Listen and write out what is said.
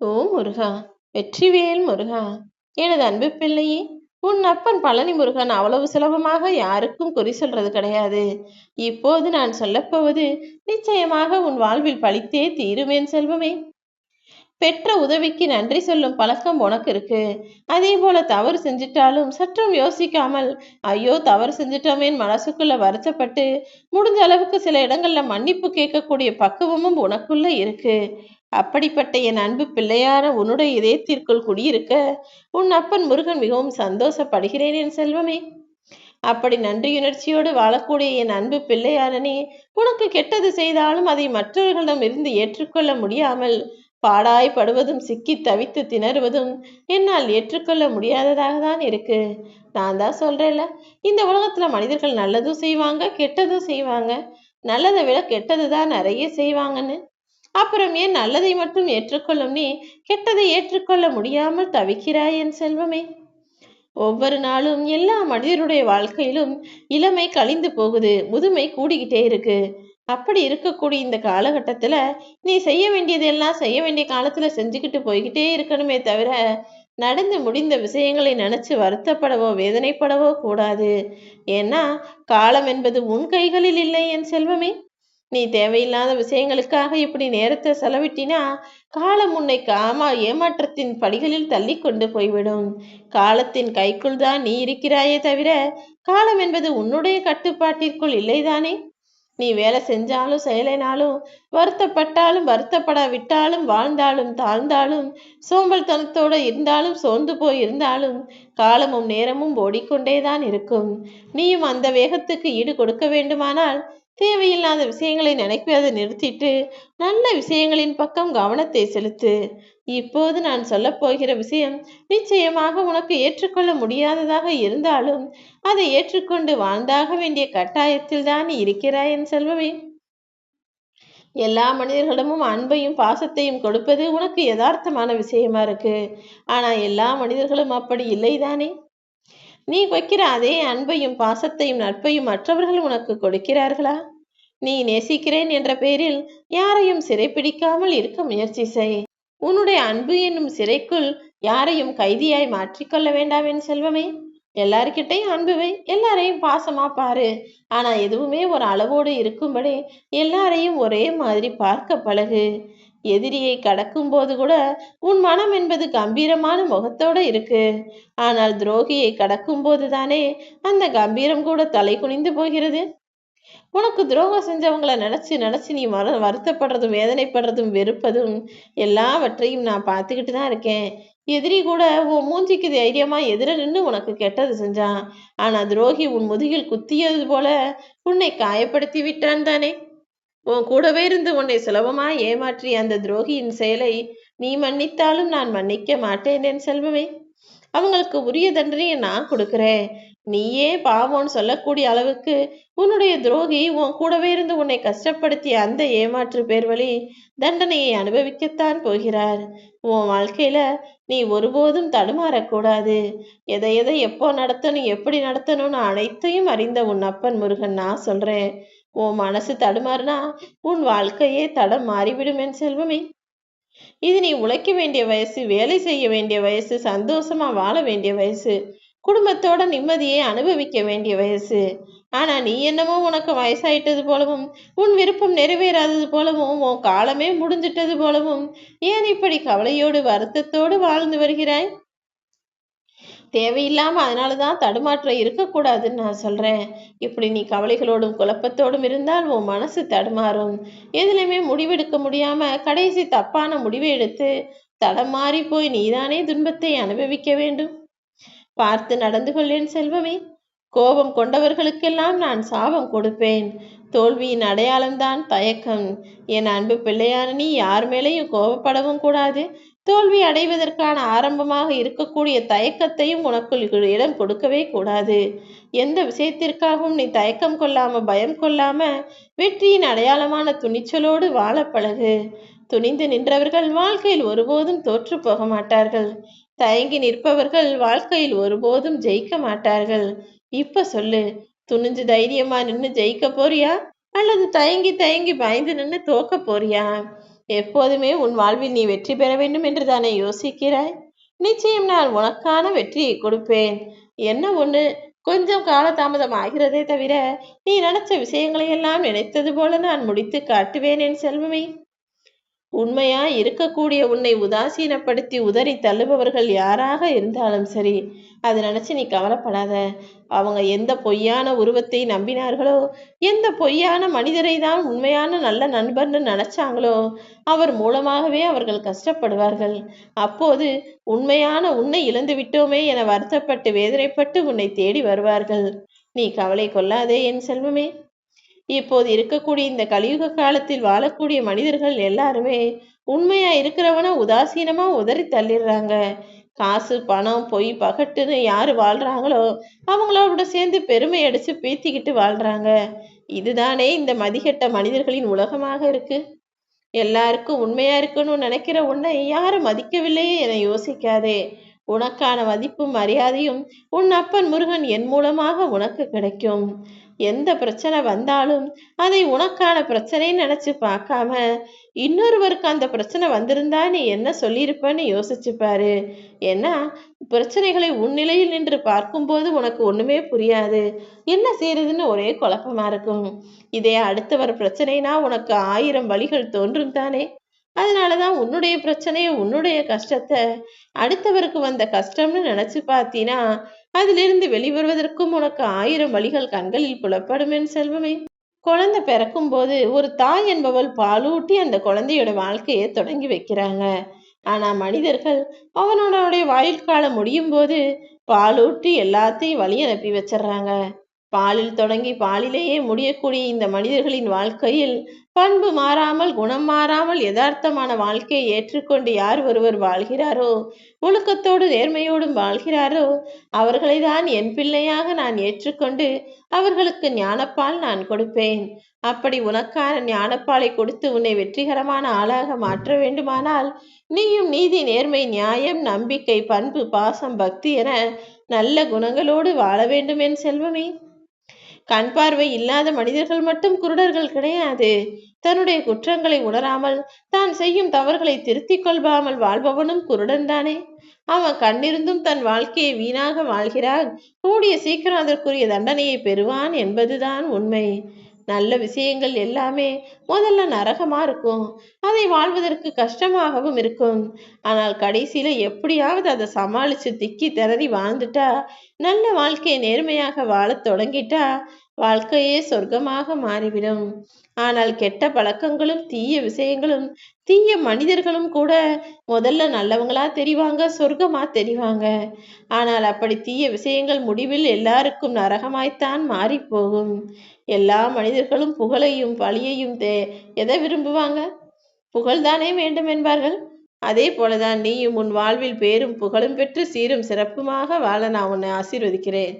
ஓ முருகா. வெற்றிவேல் முருகா. எனது அன்பு பிள்ளையே உன் அப்பன் பழனி முருகன் அவ்வளவு சுலபமாக யாருக்கும் குறி சொல்றது கிடையாது. இப்போது நான் சொல்லப்போவது நிச்சயமாக உன் வாழ்வில் பழித்தே தீருமேன் செல்வமே. பெற்ற உதவிக்கு நன்றி சொல்லும் பழக்கம் உனக்கு இருக்கு. அதே போல தவறு செஞ்சிட்டாலும் சற்றும் யோசிக்காமல் ஐயோ தவறு செஞ்சிட்டோமேன்னு மனசுக்குள்ள வருத்தப்பட்டு முடிஞ்ச அளவுக்கு சில இடங்கள்ல மன்னிப்பு கேட்கக்கூடிய பக்குவமும் உனக்குள்ள இருக்கு. அப்படிப்பட்ட என் அன்பு பிள்ளையான உன்னுடைய இதயத்திற்குள் குடியிருக்க உன் அப்பன் முருகன் மிகவும் சந்தோஷப்படுகிறேன் என் செல்வமே. அப்படி நன்றியுணர்ச்சியோடு வாழக்கூடிய என் அன்பு பிள்ளையானனே உனக்கு கெட்டது செய்தாலும் அதை மற்றவர்களிடம் இருந்து ஏற்றுக்கொள்ள முடியாமல் பாடாய்படுவதும் சிக்கி தவித்து திணறுவதும் என்னால் ஏற்றுக்கொள்ள முடியாததாக தான் இருக்கு. நான் தான் சொல்றேன்ல இந்த உலகத்துல மனிதர்கள் நல்லதும் செய்வாங்க கெட்டதும் செய்வாங்க. நல்லதை விட கெட்டது தான் நிறைய செய்வாங்கன்னு. அப்புறம் ஏன் நல்லதை மட்டும் ஏற்றுக்கொள்ளும் நீ? கெட்டதை ஏற்றுக்கொள்ள முடியாமல் தவிக்கிறாய் என் செல்வமே. ஒவ்வொரு நாளும் எல்லா மனிதருடைய வாழ்க்கையிலும் இளமை கழிந்து போகுது முதுமை கூடிக்கிட்டே இருக்கு. அப்படி இருக்கக்கூடிய இந்த காலகட்டத்துல நீ செய்ய வேண்டியதெல்லாம் செய்ய வேண்டிய காலத்துல செஞ்சுக்கிட்டு போய்கிட்டே இருக்கணுமே தவிர நடந்து முடிந்த விஷயங்களை நினைச்சு வருத்தப்படவோ வேதனைப்படவோ கூடாது. ஏன்னா காலம் என்பது உன் கைகளில் இல்லை என் செல்வமே. நீ தேவையில்லாத விஷயங்களுக்காக இப்படி நேரத்தை செலவிட்டினா காலம் உன்னை காமா ஏமாற்றத்தின் படிகளில் தள்ளி கொண்டு போய்விடும். காலத்தின் கைக்குள் தான் நீ இருக்கிறாயே தவிர காலம் என்பது உன்னுடைய கட்டுப்பாட்டிற்குள் இல்லைதானே? நீ வேலை செஞ்சாலும் செயலைனாலும் வருத்தப்பட்டாலும் வருத்தப்படாவிட்டாலும் வாழ்ந்தாலும் தாழ்ந்தாலும் சோம்பல் தனத்தோடு இருந்தாலும் சோர்ந்து போய் இருந்தாலும் காலமும் நேரமும் ஓடிக்கொண்டேதான் இருக்கும். நீயும் அந்த வேகத்துக்கு ஈடு கொடுக்க வேண்டுமானால் தேவையில்லாத விஷயங்களை நினைப்பதை நிறுத்திட்டு நல்ல விஷயங்களின் பக்கம் கவனத்தை செலுத்து. இப்போது நான் சொல்லப் போகிற விஷயம் நிச்சயமாக உனக்கு ஏற்றுக்கொள்ள முடியாததாக இருந்தாலும் அதை ஏற்றுக்கொண்டு வாழ்ந்தாக வேண்டிய கட்டாயத்தில் தான் இருக்கிறாய் என் செல்வமே. எல்லா மனிதர்களிடமும் அன்பையும் பாசத்தையும் கொடுப்பது உனக்கு யதார்த்தமான விஷயமா இருக்கு. ஆனா எல்லா மனிதர்களும் அப்படி இல்லைதானே? நீ வைக்கிற அதே அன்பையும் பாசத்தையும் நட்பையும் மற்றவர்கள் உனக்கு கொடுக்கிறார்களா? நீ நேசிக்கிறேன் என்ற பெயரில் யாரையும் சிறைப்பிடிக்காமல் இருக்க முயற்சி செய். உன்னுடைய அன்பு என்னும் சிறைக்குள் யாரையும் கைதியாய் மாற்றிக்கொள்ள வேண்டாம் என் செல்வமே. எல்லார்கிட்டையும் அன்புவை எல்லாரையும் பாசமா பாரு. ஆனா எதுவுமே ஒரு அளவோடு இருக்கும்படி எல்லாரையும் ஒரே மாதிரி பார்க்க பழகு. எதிரியை கடக்கும் போது கூட உன் மனம் என்பது கம்பீரமான முகத்தோட இருக்கு. ஆனால் துரோகியை கடக்கும் போது தானே அந்த கம்பீரம் கூட தலை குனிந்து போகிறது? உனக்கு துரோகம் செஞ்சவங்களை நினைச்சு நினைச்சு நீ மர வருத்தப்படுறதும் வேதனைப்படுறதும் வெறுப்பதும் எல்லாவற்றையும் நான் பார்த்துக்கிட்டு தான் இருக்கேன். எதிரி கூட உன் மூஞ்சிக்கு தைரியமா எதிர நின்று உனக்கு கெட்டது செஞ்சான். ஆனா துரோகி உன் முதுகில் குத்தியது போல உன்னை காயப்படுத்தி விட்டான் தானே? உன் கூடவே இருந்து உன்னை சுலபமா ஏமாற்றி அந்த துரோகியின் செயலை நீ மன்னித்தாலும் நான் மன்னிக்க மாட்டேன் என் செல்வமே. அவங்களுக்கு உரிய தண்டனையை நான் கொடுக்குறேன். நீயே பாவம்னு சொல்லக்கூடிய அளவுக்கு உன்னுடைய துரோகி உன் கூடவே இருந்து உன்னை கஷ்டப்படுத்திய அந்த ஏமாற்று பேர் வழி தண்டனையை அனுபவிக்கத்தான் போகிறார். உன் வாழ்க்கையில நீ ஒருபோதும் தடுமாறக்கூடாது. எதை எதை எப்போ நடத்தணும் எப்படி நடத்தணும்னு அனைத்தையும் அறிந்த உன் அப்பன் முருகன் நான் சொல்றேன். உன் மனசு தடுமாறுனா உன் வாழ்க்கையே தடம் மாறிவிடும் என் செல்வமே. இது நீ உழைக்க வேண்டிய வயசு வேலை செய்ய வேண்டிய வயசு சந்தோஷமா வாழ வேண்டிய வயசு குடும்பத்தோட நிம்மதியை அனுபவிக்க வேண்டிய வயசு. ஆனா நீ என்னமோ உனக்கு வயசாயிட்டது போலவும் உன் விருப்பம் நிறைவேறாதது போலவும் உன் காலமே முடிஞ்சிட்டது போலவும் ஏன் இப்படி கவலையோடு வருத்தத்தோடு வாழ்ந்து வருகிறாய்? தேவையில்லாமல் அதனால தான் தடுமாற்றம் இருக்கக்கூடாதுன்னு நான் சொல்றேன். இப்படி நீ கவலைகளோடும் குழப்பத்தோடும் இருந்தால் உன் மனசு தடுமாறும். எதுலையுமே முடிவெடுக்க முடியாமல் கடைசி தப்பான முடிவை எடுத்து தடம் மாறி போய் நீதானே துன்பத்தை அனுபவிக்க வேண்டும். பார்த்து நடந்து கொள்ளேன் செல்வமே. கோபம் கொண்டவர்களுக்கெல்லாம் நான் சாபம் கொடுப்பேன். தோல்வியின் அடையாளம்தான் தயக்கம். என் அன்பு பிள்ளையான நீ யார் மேலேயும் கோபப்படவும் கூடாது. தோல்வி அடைவதற்கான ஆரம்பமாக இருக்கக்கூடிய தயக்கத்தையும் உனக்குள் இடம் கொடுக்கவே கூடாது. எந்த விஷயத்திற்காகவும் நீ தயக்கம் கொள்ளாம பயம் கொள்ளாம வெற்றியின் அடையாளமான துணிச்சலோடு வாழ பழகு. துணிந்து நின்றவர்கள் வாழ்க்கையில் ஒருபோதும் தோற்று போக மாட்டார்கள். தயங்கி நிற்பவர்கள் வாழ்க்கையில் ஒருபோதும் ஜெயிக்க மாட்டார்கள். இப்ப சொல்லு துணிஞ்சு தைரியமா நின்று ஜெயிக்க போறியா? அல்லது தயங்கி தயங்கி பயந்து நின்று தோக்க போறியா? எப்போதுமே உன் வாழ்வில் நீ வெற்றி பெற வேண்டும் என்று தானே யோசிக்கிறாய்? நிச்சயம் நான் உனக்கான வெற்றியை கொடுப்பேன். என்ன ஒண்ணு? கொஞ்சம் காலதாமதம் ஆகிறதே தவிர நீ நினைச்ச விஷயங்களை எல்லாம் நினைத்தது போல நான் முடித்து காட்டுவேன் என் செல்வமே. உண்மையா இருக்கக்கூடிய உன்னை உதாசீனப்படுத்தி உதறி தள்ளுபவர்கள் யாராக இருந்தாலும் சரி அதை நினச்சி நீ கவலைப்படாத. அவங்க எந்த பொய்யான உருவத்தை நம்பினார்களோ எந்த பொய்யான மனிதரை தான் உண்மையான நல்ல நண்பர்னு நினச்சாங்களோ அவர் மூலமாகவே அவர்கள் கஷ்டப்படுவார்கள். அப்போது உண்மையான உன்னை இழந்து விட்டோமே என வருத்தப்பட்டு வேதனைப்பட்டு உன்னை தேடி வருவார்கள். நீ கவலை கொள்ளாதே என் செல்வமே. இப்போது இருக்கக்கூடிய இந்த கலியுக காலத்தில் வாழக்கூடிய மனிதர்கள் எல்லாருமே உண்மையா இருக்கிறவன உதாசீனமா உதறி தள்ளிடுறாங்க. காசு பணம் பொய் பகட்டுன்னு யாரு வாழ்றாங்களோ அவங்களோட சேர்ந்து பெருமை அடிச்சு பீத்திக்கிட்டு வாழ்றாங்க. இதுதானே இந்த மதிகெட்ட மனிதர்களின் உலகமாக இருக்கு. எல்லாருக்கும் உண்மையா இருக்கணும்னு நினைக்கிற உன்னை யாரும் மதிக்கவில்லையே என யோசிக்காதே. உனக்கான மதிப்பும் மரியாதையும் உன் அப்பன் முருகன் என் மூலமாக உனக்கு கிடைக்கும். எந்த பிரச்சனை வந்தாலும் அதை உனக்கான பிரச்சனைன்னு நினைச்சு பார்க்காம இன்னொருவருக்கு அந்த பிரச்சனை வந்திருந்தா நீ என்ன சொல்லியிருப்பன்னு யோசிச்சு பாரு. ஏன்னா பிரச்சனைகளை உன்னிலையில் நின்று பார்க்கும்போது உனக்கு ஒண்ணுமே புரியாது. என்ன செய்யறதுன்னு ஒரே குழப்பமா இருக்கும். இதே அடுத்தவர் பிரச்சனைனா உனக்கு ஆயிரம் வழிகள் தோன்றும் தானே. அதனாலதான் உன்னுடைய பிரச்சனைய உன்னுடைய கஷ்டத்தை அடுத்தவருக்கு வந்த கஷ்டம்னு நினைச்சு பார்த்தீனா அதிலிருந்து வெளிவருவதற்கும் உனக்கு ஆயிரம் வழிகள் கண்களில் புலப்படும் என் செல்வமே. குழந்தை பிறக்கும் போது ஒரு தாய் என்பவள் பாலூட்டி அந்த குழந்தையோட வாழ்க்கையை தொடங்கி வைக்கிறாங்க. ஆனா மனிதர்கள் அவனோட வாயில் காலம் முடியும் போது பாலூட்டி எல்லாத்தையும் வழி அனுப்பி வச்சிடுறாங்க. பாலில் தொடங்கி பாலிலேயே முடியக்கூடிய இந்த மனிதர்களின் வாழ்க்கையில் பண்பு மாறாமல் குணம் மாறாமல் யதார்த்தமான வாழ்க்கையை ஏற்றுக்கொண்டு யார் ஒருவர் வாழ்கிறாரோ ஒழுக்கத்தோடு நேர்மையோடும் வாழ்கிறாரோ அவர்களை தான் என் பிள்ளையாக நான் ஏற்றுக்கொண்டு அவர்களுக்கு ஞானப்பால் நான் கொடுப்பேன். அப்படி உனக்கான ஞானப்பாலை கொடுத்து உன்னை வெற்றிகரமான ஆளாக மாற்ற வேண்டுமானால் நீயும் நீதி நேர்மை நியாயம் நம்பிக்கை பண்பு பாசம் பக்தி என நல்ல குணங்களோடு வாழ வேண்டும் என் செல்வமே. கண் பார்வை இல்லாத மனிதர்கள் மட்டும் குருடர்கள் கிடையாது. தன்னுடைய குற்றங்களை உணராமல் தான் செய்யும் தவறுகளை திருத்திக் கொள்பாமல் வாழ்பவனும் குருடன் தானே. அவன் கண்ணிருந்தும் தன் வாழ்க்கையை வீணாக வாழ்கிறான். கூடிய சீக்கிரம் அதற்குரிய தண்டனையை பெறுவான் என்பதுதான் உண்மை. நல்ல விஷயங்கள் எல்லாமே முதல்ல நரகமா இருக்கும். அதை வாழ்வதற்கு கஷ்டமாகவும் இருக்கும். ஆனால் கடைசியில எப்படியாவது அதை சமாளிச்சு திக்கி திணறி வாழ்ந்துட்டா நல்ல வாழ்க்கையை நேர்மையாக வாழத் தொடங்கிட்டா வாழ்க்கையே சொர்க்கமாக மாறிவிடும். ஆனால் கெட்ட பழக்கங்களும் தீய விஷயங்களும் தீய மனிதர்களும் கூட முதல்ல நல்லவங்களா தெரிவாங்க சொர்க்கமா தெரிவாங்க. ஆனால் அப்படி தீய விஷயங்கள் முடிவில் எல்லாருக்கும் நரகமாய்த்தான் மாறி போகும் எல்லா மனிதர்களும் புகழையும் பழியையும் தே எதை விரும்புவாங்க? புகழ்தானே வேண்டும் என்பார்கள். அதே போலதான் நீயும் உன் வாழ்வில் பேரும் புகழும் பெற்று சீரும் சிறப்புமாக வாழ நான் உன்னை ஆசீர்வதிக்கிறேன்.